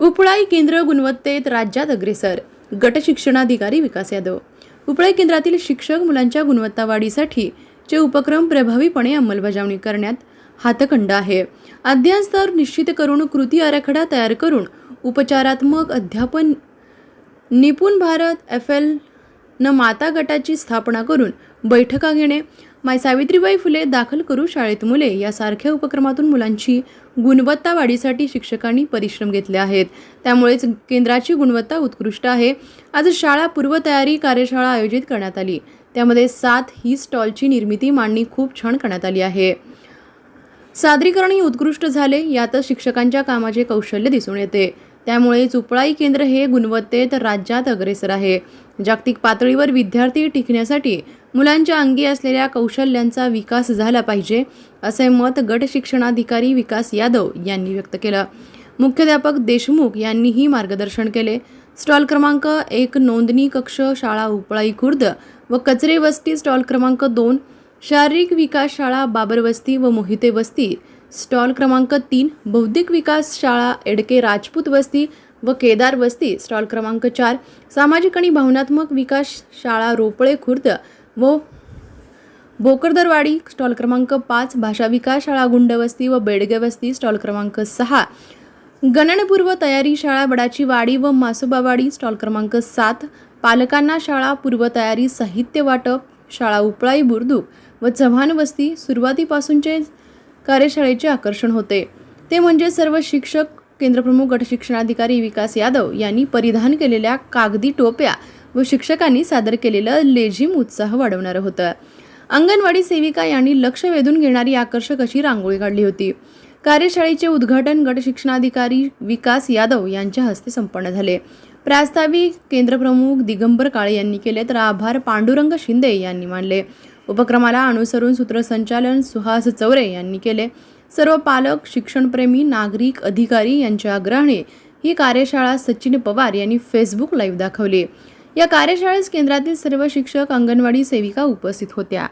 उपळाई केंद्र गुणवत्तेत राज्यात अग्रेसर. गट शिक्षणाधिकारी विकास यादव. उपळाई केंद्रातील शिक्षक मुलांच्या गुणवत्ता वाढीसाठी चे उपक्रम प्रभावीपणे अंमलबजावणी करण्यात हातखंड आहे. अध्ययन स्तर निश्चित करून कृती आराखडा तयार करून उपचारात्मक अध्यापन निपुण भारत एफ एल न माता गटाची स्थापना करून बैठका घेणे. माय सावित्रीबाई फुले दाखल करू शाळेत मुले यासारख्या उपक्रमातून मुलांची गुणवत्ता वाढीसाठी शिक्षकांनी परिश्रम घेतले आहेत. त्यामुळेच केंद्राची गुणवत्ता उत्कृष्ट आहे. आज शाळा पूर्वतयारी कार्यशाळा आयोजित करण्यात आली. त्यामध्ये सात ही स्टॉलची निर्मिती मांडणी खूप छान करण्यात आली आहे. सादरीकरणही उत्कृष्ट झाले यातच शिक्षकांच्या कामाचे कौशल्य दिसून येते. त्यामुळे चुपळाई केंद्र हे गुणवत्तेत राज्यात अग्रेसर आहे. जागतिक पातळीवर विद्यार्थी टिकण्यासाठी मुलांच्या अंगी असलेल्या कौशल्यांचा विकास झाला पाहिजे असे मत गट शिक्षणाधिकारी विकास यादव यांनी व्यक्त केलं. मुख्याध्यापक देशमुख यांनीही मार्गदर्शन केले. स्टॉल क्रमांक एक नोंदणी कक्ष शाळा उपळाई खुर्द व कचरे वस्ती स्टॉल क्रमांक दोन शारीरिक विकास शाळा बाबर वस्ती व मोहिते वस्ती स्टॉल क्रमांक तीन बौद्धिक विकास शाळा एडके राजपूत वस्ती व केदार वस्ती स्टॉल क्रमांक चार सामाजिक आणि भावनात्मक विकास शाळा रोपळे खुर्द व भोकरदरवाडी स्टॉल क्रमांक पाच भाषा विकास शाळा गुंडवस्ती व बेडगे वस्ती स्टॉल क्रमांक सहा. गणनपूर्व तयारी शाळा बडाची वाडी व मासोबावाडी स्टॉल क्रमांक सात. पालकांना शाळा पूर्वतयारी साहित्य वाटप शाळा उपळाई बुर्दूक व चव्हाण वस्ती सुरुवातीपासूनचे कार्यशाळेचे आकर्षण होते. ते म्हणजे सर्व शिक्षक केंद्रप्रमुख गटशिक्षणाधिकारी विकास यादव यांनी परिधान केलेल्या कागदी टोप्या व शिक्षकांनी सादर केलेलं लेझिम उत्साह वाढवणारं होतं. अंगणवाडी सेविका यांनी लक्ष वेधून घेणारी आकर्षक अशी रांगोळी काढली होती. कार्यशाळेचे उद्घाटन गट शिक्षणाधिकारी विकास यादव यांच्या हस्ते संपन्न झाले. प्रास्ताविक केंद्रप्रमुख दिगंबर काळे यांनी केले तर आभार पांडुरंग शिंदे यांनी मानले. उपक्रमाला अनुसरून सूत्रसंचालन सुहास चौरे यांनी केले. सर्व पालक शिक्षणप्रेमी नागरिक अधिकारी यांच्या आग्रहाने ही कार्यशाळा सचिन पवार यांनी फेसबुक लाईव्ह दाखवली. या कार्यशाळेस केंद्रातील सर्व शिक्षक अंगणवाडी सेविका उपस्थित होत्या.